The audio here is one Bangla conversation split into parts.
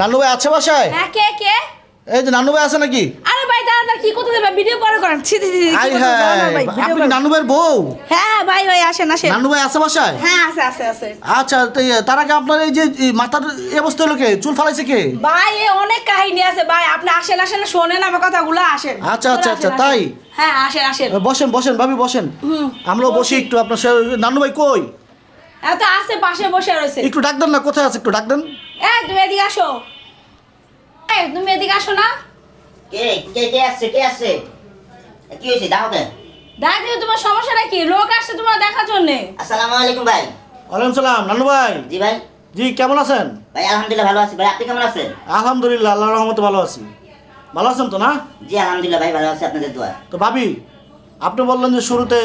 নানু ভাই আছে বাসায়? হ্যাঁ কে কে? এই যে নানু ভাই আছে নাকি? আরে ভাই দাঁড়া কি করতে দেবে ভিডিও পরে করেন। ছি ছি ছি, আই হ্যাঁ আপনি নানু ভাইয়ের বউ? হ্যাঁ হ্যাঁ, ভাই ভাই আসেন আসেন। নানু ভাই আছে বাসায়? হ্যাঁ আছে আছে আছে। আচ্ছা তো তার আগে আপনার এই যে মাথার এই অবস্থা হলো কে? চুল ফালাইছে কে? ভাই এ অনেক কাহিনী আছে ভাই। আপনি আসেন আসেন শোনেন আমার কথাগুলো আসেন। আচ্ছা, আচ্ছা, আচ্ছা, তাই? হ্যাঁ আসেন আসেন। বসেন বসেন ভাবি বসেন। আমরাও বসি একটু আপনার নানু ভাই কই? এত আছে পাশে বসে রয়েছে। একটু ডাক দেন না কোথায় আছে? একটু ডাক দেন। এ তুমি এদিকে আসো। এই তুমি এদিকে আসো না। কে? কে কে আসছে কে আসছে? কি হয়েছে? দাও তোমার সমস্যাটা কি? লোক আসছে তোমার দেখার জন্যে। আসসালামু আলাইকুম ভাই। ওয়ালাইকুম সালাম নানু ভাই। জি ভাই। জি কেমন আছেন? ভাই আলহামদুলিল্লাহ ভালো আছি। ভাই আপনি কেমন আছেন? আলহামদুলিল্লাহ আল্লাহ রহমতে ভালো আছি। ভালো আছেন তো না? জি আলহামদুলিল্লাহ ভাই ভালো আছি আপনাদের দোয়া। তো ভাবি আপনি বললেন যে শুরুতে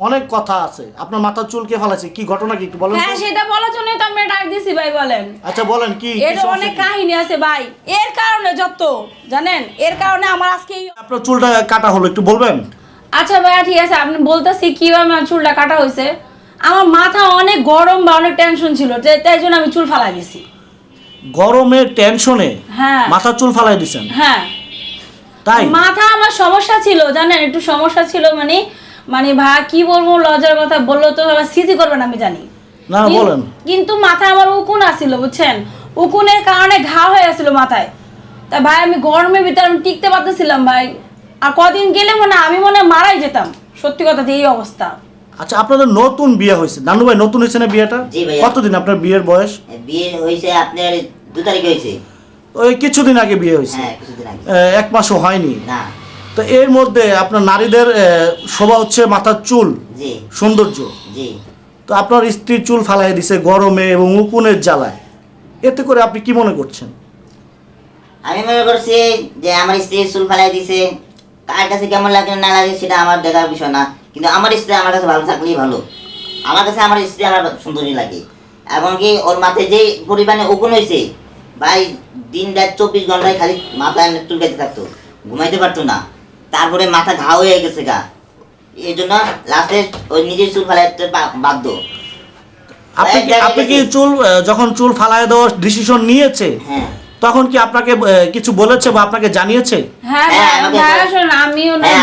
অনেক কথা আছে। আপনার মাথার চুল কে ফালাইছে? কি ঘটনা কি একটু বলেন হ্যাঁ সেটা বলার জন্যই তো আমরা ডাক দিছি ভাই বলেন। আচ্ছা বলেন কি এর অনেক কাহিনী আছে ভাই। এর কারণে যত জানেন? এর কারণে আমার আজকে আপনার চুলটা কাটা হলো একটু বলবেন? আচ্ছা ভাইয়া ঠিক আছে। আপনি বলতেছি কীভাবে আমার চুলটা কাটা হয়েছে। আমার মাথা অনেক গরম বা অনেক টেনশন ছিল যে- তাই জন্য আমি চুল ফালাই দিছি। গরমে টেনশনে হ্যাঁ। মাথা চুল ফালাই দিছেন? হ্যাঁ। তাই? মাথা আমার সমস্যা ছিল জানেন? একটু সমস্যা ছিল মানে মানে ভাই কি বলব লজ্জার কথা বলল তো আবার স্মৃতি করবেন আমি জানি। না বলেন। কিন্তু মাথায় আমার উকুন আসছিল বুঝছেন? উকুনের কারণে ঘা হয়ে আসছিল মাথায়। তা ভাই আমি গরমের ভিতরে আমি টিকতে পারতেছিলাম ভাই। আর কদিন গেলে মনে আমি মনে মারাই যেতাম। সত্যি কথা যে এই অবস্থা। আচ্ছা আপনাদের নতুন বিয়ে হয়েছে। নানু ভাই নতুন হয়েছে না বিয়েটা। কতদিন আপনার বিয়ের বয়স? বিয়ে হয়েছে আপনার দু তারিখে হয়েছে। ওই কিছুদিন আগে বিয়ে হয়েছে। হ্যাঁ কিছুদিন আগে। এক মাসও হয়নি। না। তো এর মধ্যে আপনার নারীদের শোভা হচ্ছে মাথার চুল সৌন্দর্য। তো আপনার স্ত্রীর চুল ফালাই দিছে গরমে এবং উকুনের জ্বালায়। এতে করে আপনি কি মনে করছেন? আমি মনে করছি যে আমার স্ত্রীর চুল ফালাই দিছে কার কাছে কেমন লাগে না লাগে সেটা আমার দেখার বিষয় না। কিন্তু আমার স্ত্রী আমার কাছে ভালো থাকলেই ভালো। আমার কাছে আমার স্ত্রী আমার সুন্দরী লাগে। এবং কি ওর মাথায় যে পরিমাণে উকুন হয়েছে ভাই দিন রাত চব্বিশ ঘন্টায় খালি মাথায় চুলকাইতে থাকতো। ঘুমাইতে পারতো না। তারপরে মাথা ঘা হয়ে গেছে গা। এই জন্য লাস্টে ওই নিজের চুল ফালাইতে বাধ্য। আপনি কি আপনি কি চুল যখন চুল ফালাই দেওয়ার ডিসিশন নিয়েছে হ্যাঁ। তখন কি আপনাকে কিছু বলেছে বা আপনাকে জানিয়েছে? হ্যাঁ হ্যাঁ,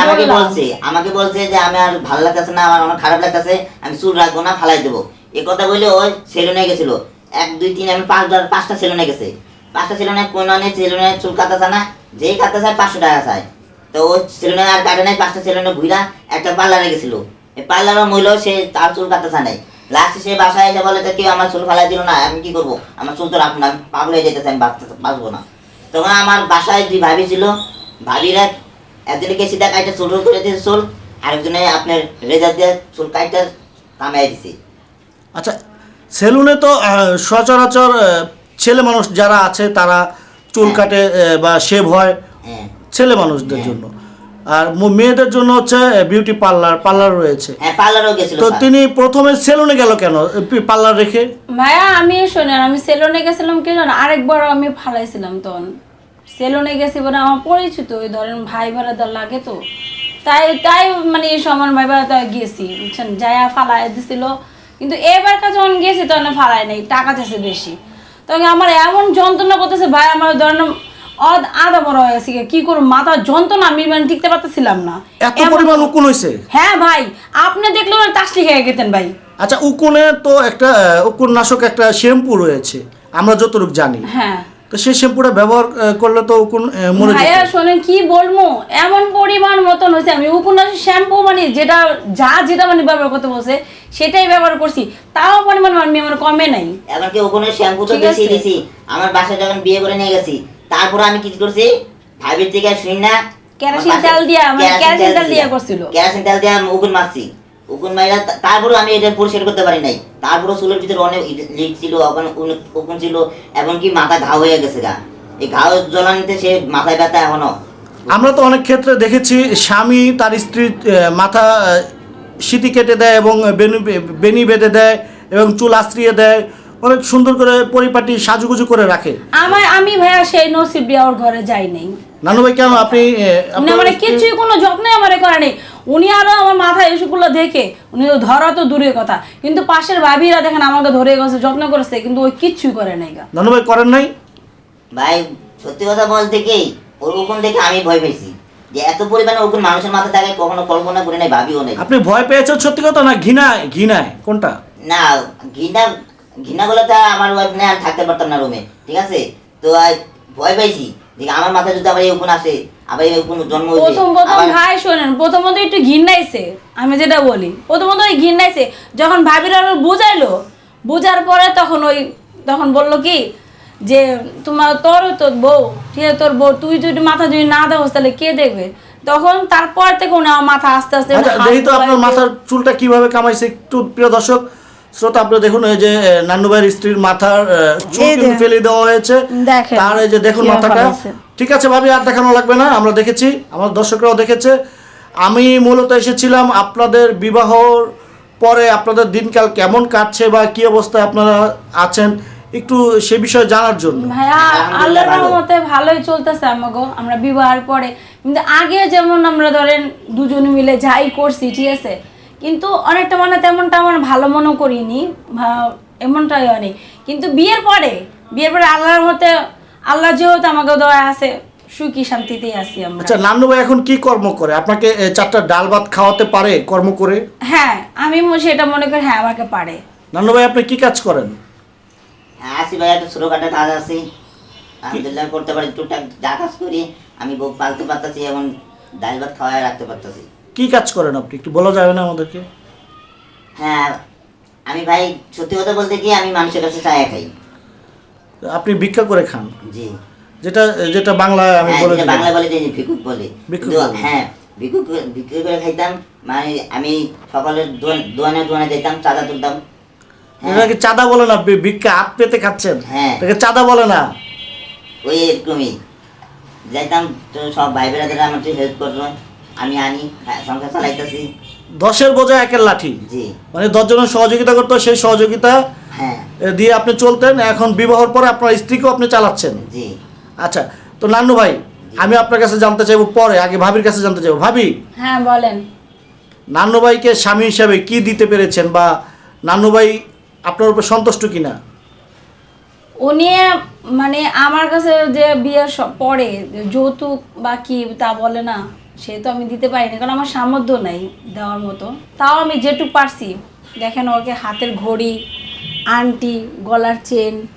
আমাকে। বলছে আমাকে বলছে যে আমি আর ভালো লাগতেছে না আমার অনেক খারাপ লাগতেছে আমি চুল রাখব না ফালাই দেবো। এ কথা বলে ওই সেলুনে গেছিল। এক দুই তিন আমি পাঁচবার পাঁচটা সেলুনে গেছে। পাঁচটা সেলুনে কোন সেলুনে চুল কাটা না যেই কাটা চায় পাঁচশো টাকা চায়। তো ওই সেলুনে আর কাটে নাই পাঁচটা সেলুনে ঘুরা একটা পার্লারে গেছিল। এই পার্লারের মহিলাও সে তার চুল কাটতে নাই। লাস্টে সে বাসায় এসে বলে কেউ আমার চুল ফালাই দিল না আমি কি করব? আমার চুল তো রাখব না পাগল হয়ে যেতেছে আমি বাঁচবো না। তখন আমার বাসায় দুই ভাবি ছিল ভাবিরা একজনে কেসি দিয়ে কাইটা চুল করে দিয়েছে চুল আরেকজনে আপনার রেজার দিয়ে চুল কাইটা কামাই দিছে। আচ্ছা সেলুনে তো সচরাচর ছেলে মানুষ যারা আছে তারা চুল হ্যাঁ। কাটে বা শেভ হ্যাঁ। ছেলে মানুষদের হ্যাঁ। জন্য। আর মেয়েদের জন্য হচ্ছে বিউটি পার্লার পার্লার রয়েছে। হ্যাঁ তো তিনি প্রথমে সেলুনে গেল কেন পার্লার রেখে? ভাইয়া আমি শোনেন আমি সেলুনে গেছিলাম কি জানো? আরেকবার আমি ফালাইছিলাম তখন। সেলুনে গেছি বলে আমার পরিচিত ওই ধরেন ভাই ভাড়াদার লাগে তো। তাই তাই মানে সমান ভাই ভাড়াদার গেছি বুঝছেন? যায়া ফালাই দিছিল। কিন্তু এবার কাছে যখন গেছি তখন ফালাই নাই টাকা চাইছে বেশি। তখন আমার এমন যন্ত্রণা করতেছে ভাই আমার ধরেন অদ আদা বড় হয়ে গেছে কি করব মাথার যন্ত্রণা আমি মানে টিকতে পারতেছিলাম না। এত এমন- পরিমাণ উকুন হয়েছে হ্যাঁ ভাই আপনি দেখলেও তাসলি খেয়ে গেতেন ভাই। আচ্ছা উকুনে তো একটা উকুন নাশক একটা শ্যাম্পু রয়েছে আমরা যতটুকু জানি। হ্যাঁ। তো সেই শ্যাম্পুটা ব্যবহার করলে তো উকুন মরে ভাইয়া যেত। শোনেন কি বলব? এমন পরিমাণ মতন হয়েছে আমি উপন্যাস শ্যাম্পু মানে যেটা যা যেটা মানে ব্যবহার করতে বলছে সেটাই ব্যবহার করছি। তাও পরিমাণ আমি আমার কমে নাই। এমনকি ওখানে শ্যাম্পু তো বেশি দিছি। আমার বাসায় যখন বিয়ে করে নিয়ে গেছি তারপরে আমি কি করছি ভাবির থেকে শুনি না। কেরোসিন তেল দিয়া, মানে কেরোসিন তেল দিয়া করছিল। কেরোসিন তেল দিয়ে উকুন মাইরা আমি এটা পরিষ্কার করতে পারি নাই। তারপরেও চুলের ভিতরে অনেক লিক ছিল উকুন ছিল এমনকি মাথা ঘা হয়ে গেছে গা। এই ঘা জ্বলানিতে সে মাথায় ব্যথা এখনও। আমরা তো অনেক ক্ষেত্রে দেখেছি স্বামী তার স্ত্রীর মাথা সিটি কেটে দেয় এবং বেনি বেনি বেঁধে দেয় এবং চুল আশ্রিয়ে দেয়। অনেক সুন্দর করে পরিপাটি সাজুগুজু করে রাখে। আমার আমি ভাইয়া সেই নসিব ওর ঘরে যাই নাই। নানু ভাই কেন আপনি আপনার মানে কিছুই কোনো যত্নই আমার করে নেই। উনি আরও আমার মাথায় এসবগুলো দেখে উনি তো ধরা তো দূরের কথা। কিন্তু পাশের ভাবিরা দেখেন আমাকে ধরে গেছে যত্ন করেছে কিন্তু ওই কিচ্ছুই করে নাই গা। নানু ভাই করেন নাই? ভাই সত্যি কথা বলতে কি ওর উকুন দেখে আমি ভয় পেয়েছি। যে এত পরিমাণে উকুন মানুষের মাথা থাকে কখনো কল্পনা করে নাই ভাবিও নাই। আপনি ভয় পেয়েছেন সত্যি কথা না? ঘৃণায় ঘৃণায় কোনটা? না ঘৃণা ঘৃণা গুলো তো আমার ওয়াইফ নিয়ে আর থাকতে পারতাম না রুমে ঠিক আছে? তো ভয় পাইছি যে আমার মাথায় যদি আবার এই উকুন আসে আবার এই উকুন জন্ম প্রথম প্রথম ভাই শোনেন প্রথমত একটু ঘিন্নাইছে আমি যেটা বলি প্রথমত ওই ঘিন্নাইছে যখন ভাবির আরও বুঝাইলো বুঝার পরে তখন ওই তখন বলল কি যে তোমার তোর তোর বউ ঠিক আছে তোর বউ তুই যদি মাথা যদি না দেবো তাহলে কে দেখবে? তখন তারপর থেকে উনি আমার মাথা আস্তে আস্তে আচ্ছা দেখি তো আপনার মাথার চুলটা কীভাবে কামাইছে একটু প্রিয় দর্শক শ্রোতা আপনি দেখুন এই যে নান্নু ভাইয়ের স্ত্রীর মাথার চুল ফেলে দেওয়া হয়েছে। তার এই যে দেখুন মাথাটা। ঠিক আছে ভাবি আর দেখানো লাগবে না আমরা দেখেছি আমার দর্শকরাও দেখেছে। আমি মূলত এসেছিলাম আপনাদের বিবাহর পরে আপনাদের দিনকাল কেমন কাটছে বা কি অবস্থায় আপনারা আছেন একটু সে বিষয়ে জানার জন্য। ভাইয়া আল্লাহর। রহমতে ভালোই চলতেছে আমাগো আমরা বিবাহের পরে। কিন্তু আগে যেমন আমরা ধরেন দুজন মিলে যাই করছি ঠিক আছে? কিন্তু অনেকটা মানে তেমনটা আমার ভালো মনে করিনি এমনটাই অনেক কিন্তু বিয়ের পরে বিয়ের পরে আল্লাহর মতে আল্লাহ যেহেতু আমাকে দয়া আছে সুখী শান্তিতেই আছি আমরা। আচ্ছা নান্নু ভাই এখন কি কর্ম করে? আপনাকে চারটা ডাল ভাত খাওয়াতে পারে কর্ম করে? হ্যাঁ আমি ম- সেটা মনে করি হ্যাঁ আমাকে পারে। নান্নু ভাই আপনি কি কাজ করেন? হ্যাঁ আসি ভাই একটা ছোটখাটো কাজ আছে। আলহামদুলিল্লাহ করতে পারি টুকটাক যা কাজ করি আমি বউ পালতে পারতেছি এবং ডাল ভাত খাওয়াই রাখতে পারতেছি। কি কাজ করেন আপনি? একটু বলা যাবে না আমাদেরকে? হ্যাঁ আমি ভাই সত্যি কথা বলতে কি আমি মানুষের কাছে চায়া খাই। আপনি ভিক্ষা করে খান? জি। যেটা যেটা বাংলায় আমি হ্যাঁ, বলে দিলাম। বাংলা বলে যে ভিক্ষুক বলে। হ্যাঁ ভিক্ষুক বিক্রি করে খাইতাম। মানে আমি সকালে দোয়ান- দোয়ানে যেতাম চাঁদা তুলতাম। হ্যাঁ, এটাকে চাঁদা বলে না ভিক্ষা হাত পেতে খাচ্ছেন? হ্যাঁ। এটাকে চাঁদা বলে না? ওই এরকমই। যাইতাম তো সব ভাই বেড়াদের আমার হেল্প করল আমি আনি হ্যাঁ, সংসার চালাইতেছি। দশের বোঝা একের লাঠি। জি। মানে দশজনের সহযোগিতা করতো সেই সহযোগিতা হ্যাঁ। দিয়ে আপনি চলতেন। এখন বিবাহর পরে আপনার স্ত্রীকেও আপনি চালাচ্ছেন। জি। আচ্ছা তো নান্নু ভাই আমি আপনার কাছে জানতে চাইব পরে আগে ভাবির কাছে জানতে চাইব। ভাবি হ্যাঁ বলেন। নান্নু ভাইকে স্বামী হিসাবে কি দিতে পেরেছেন বা নান্নু ভাই আপনার উপর সন্তুষ্ট কিনা? উনি মানে আমার কাছে যে বিয়ের পরে যৌতুক বা কি তা বলে না। সে তো আমি দিতে পারিনি কারণ আমার সামর্থ্য নাই দেওয়ার মতো। তাও আমি যেটুক পারছি। দেখেন ওকে হাতের ঘড়ি আংটি গলার চেন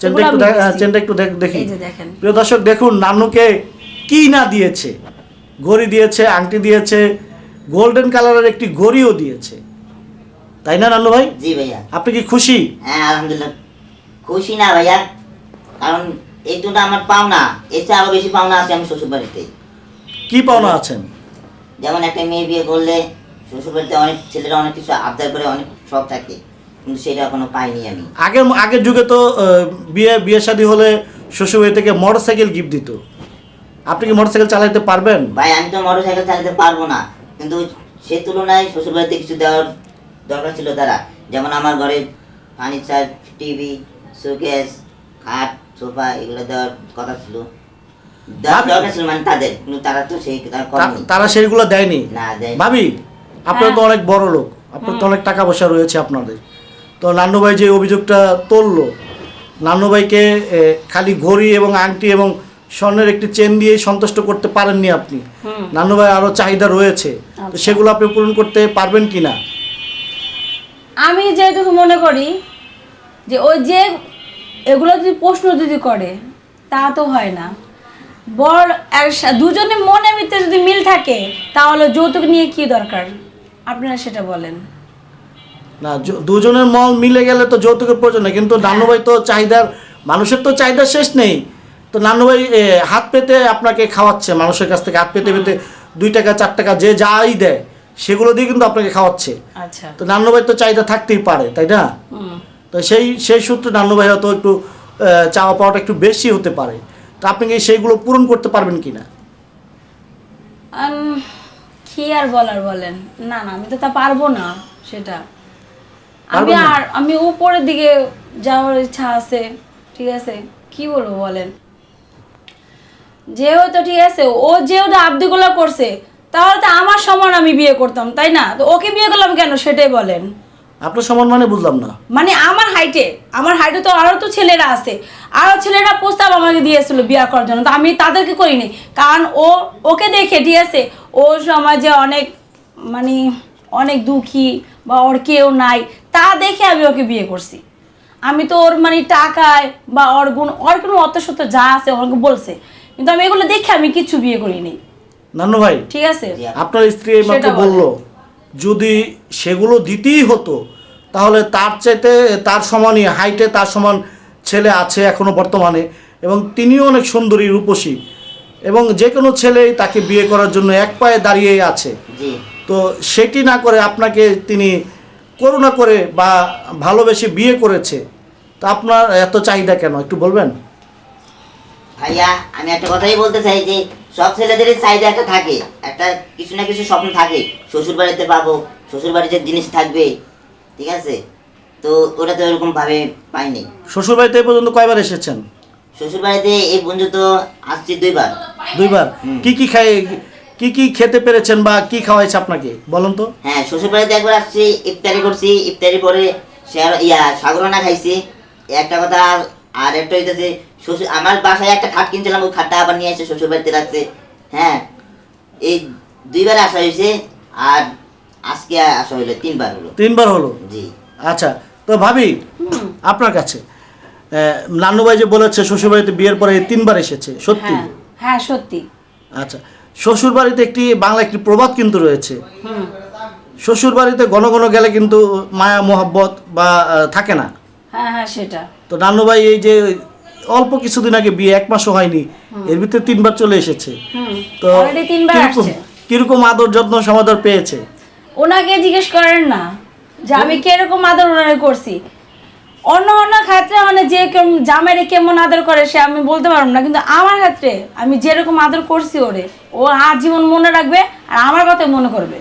চেনটা একটু দেখ- চেনটা একটু দেখ- প্রিয় দর্শক দেখুন নান্নুকে কি না দিয়েছে। ঘড়ি দিয়েছে আংটি দিয়েছে গোল্ডেন কালারের একটি ঘড়িও দিয়েছে। তাই না নান্নু ভাই? জি ভাইয়া। আপনি কি খুশি? হ্যাঁ আলহামদুলিল্লাহ। খুশি না ভাইয়া কারণ এই এইটুটা আমার পাওনা এর চেয়ে আরও বেশি পাওনা আছে আমি শ্বশুর বাড়িতে কি পাওনা আছেন? যেমন একটা মেয়ে বিয়ে করলে শ্বশুর বাড়িতে অনেক ছেলেরা অনেক কিছু আবদার করে অনেক শখ থাকে কিন্তু সেটা এখনও পাইনি আমি। আগের আগের যুগে তো বিয়ে বিয়ে শাদী হলে শ্বশুরবাড়ি থেকে মোটর সাইকেল গিফট দিত। আপনি কি মোটর সাইকেল চালাতে পারবেন? ভাই আমি তো মোটর সাইকেল চালাতে পারব না কিন্তু সে তুলনায় শ্বশুর বাড়িতে কিছু দেওয়ার দরকার ছিল তারা। যেমন আমার ঘরে ফার্নিচার টিভি শোকেস খাট সোফা এগুলো দেওয়ার কথা ছিল। তারা সেইগুলো দেয়নি? ভাবি আপনার তো হ্যাঁ। অনেক বড় লোক আপনার তো অনেক টাকা পয়সা রয়েছে আপনাদের। তো নান্নু ভাই যে অভিযোগটা তুললো নান্নু ভাইকে খালি ঘড়ি এবং আংটি এবং স্বর্ণের একটি চেন দিয়ে সন্তুষ্ট করতে পারেননি আপনি। হুম। ভাই আরও চাহিদা রয়েছে। তো আচ্ছা। সেগুলো আপনি পূরণ করতে পারবেন কি না আমি যেটুকু মনে করি যে ওই যে এগুলো যদি প্রশ্ন যদি করে তা তো হয় না। বড় আর সা- দুজনে মনে ভিতরে যদি মিল থাকে তাহলে যৌতুক নিয়ে কি দরকার? আপনারা সেটা বলেন। না দুজনের মল মিলে গেলে তো যৌতুকের প্রয়োজন নেই কিন্তু নান্নু ভাই তো চাহিদার মানুষের তো চাহিদা শেষ নেই। তো নান্নু ভাই হাত পেতে আপনাকে খাওয়াচ্ছে মানুষের কাছ থেকে হাত পেতে পেতে দুই টাকা চার টাকা যে যাই দেয় সেগুলো দিয়ে কিন্তু আপনাকে খাওয়াচ্ছে। আচ্ছা। তো নান্নু ভাই তো চাহিদা থাকতেই পারে তাই না? তো সেই সেই সূত্রে নান্নু ভাই হয়তো একটু চাওয়া পাওয়াটা একটু বেশি হতে পারে। তো আপনি কি সেইগুলো পূরণ করতে পারবেন কি না কি আর বলার বলেন? না না আমি তো তা পারব না সেটা। আমি আর আমি উপরের দিকে যাওয়ার ইচ্ছা আছে ঠিক আছে? কি বলব বলেন? যেহেতু ঠিক আছে ও যেহেতু আব্দিগুলো করছে তাহলে তো আমার সমান আমি বিয়ে করতাম তাই না? তো ওকে বিয়ে করলাম কেন? সেটাই বলেন। আপনার সমান মানে বুঝলাম না। মানে আমার হাইটে আমার হাইটে তো আরও তো ছেলেরা আছে। আরও ছেলেরা প্রস্তাব আমাকে দিয়েছিল বিয়ে করার জন্য তো আমি তাদেরকে করিনি। কারণ ও ওকে দেখে ঠিক আছে? ও সমাজে অনেক মানে অনেক দুঃখী বা ওর কেউ নাই তা দেখে আমি ওকে বিয়ে করছি। আমি তো ওর মানে টাকায় বা ওর গুণ ওর কোনো অত সত্য যা আছে ওকে বলছে। কিন্তু আমি এগুলো দেখে আমি কিচ্ছু বিয়ে করিনি। নান্নু ভাই ঠিক আছে? আপনার স্ত্রী মাত্র। বলল যদি সেগুলো দিতেই হতো তাহলে তার চাইতে তার সমানই হাইটে তার সমান ছেলে আছে এখনও বর্তমানে এবং তিনিও অনেক সুন্দরী রূপসী এবং যে কোনো ছেলেই তাকে বিয়ে করার জন্য এক পায়ে দাঁড়িয়ে আছে। তো সেটি না করে আপনাকে তিনি করুণা করে বা ভালোবেসে বিয়ে করেছে তো আপনার এত চাহিদা কেন? একটু বলবেন? ভাইয়া আমি একটা কথাই বলতে চাই যে সব ছেলেদেরই চাহিদা একটা থাকে। একটা কিছু না কিছু স্বপ্ন থাকে। শ্বশুর বাড়িতে পাবো শ্বশুর বাড়িতে জিনিস থাকবে ঠিক আছে? তো ওটা তো এরকম ভাবে পাইনি। শ্বশুরবাড়িতে এই পর্যন্ত কয়বার এসেছেন? শ্বশুর বাড়িতে এই পর্যন্ত আসছি দুইবার। দুইবার। কি কি খাই কি কি খেতে পেরেছেন বা কি খাওয়াইছে আপনাকে? বলুন তো। হ্যাঁ শ্বশুর বাড়িতে একবার আসছি ইফতারি করছি ইফতারি পরে শেয়ার- ইয়া সাগরনা খাইছি। একটা কথা আর- একটা হইতেছে শ্বশুর আমার বাসায় একটা খাট কিনছিলাম ওই খাটটা আবার নিয়ে এসে শ্বশুর বাড়িতে রাখছে হ্যাঁ এই দুইবার আসা হয়েছে আর আজকে আসা হইল তিনবার হলো। তিনবার হলো? জি। আচ্ছা তো ভাবি আপনার কাছে নান্নু ভাই যে বলেছে শ্বশুরবাড়িতে বিয়ের পরে তিনবার এসেছে সত্যি? হ্যাঁ হ্যাঁ সত্যি। আচ্ছা শ্বশুরবাড়িতে একটি বাংলা একটি প্রবাদ কিন্তু রয়েছে। হুম। শ্বশুরবাড়িতে ঘন ঘন গেলে কিন্তু মায়া মোহাব্বত বা থাকে না। হ্যাঁ হ্যাঁ সেটা। তো নান্নু ভাই এই যে অল্প কিছুদিন আগে বিয়ে এক মাসও হয়নি এর ভিতরে তিনবার চলে এসেছে। তো কীরকম কীরকম আদর যত্ন সমাদর পেয়েছে? ওনাকে জিজ্ঞেস করেন না যে আমি কীরকম আদর ওনারে করছি। অন্য অন্য ক্ষেত্রে মানে যে কেমন জামাইরে কেমন আদর করে সে আমি বলতে পারব না কিন্তু আমার ক্ষেত্রে আমি যেরকম আদর করছি ওরে ও আর জীবন মনে রাখবে আর আমার কথা মনে করবে।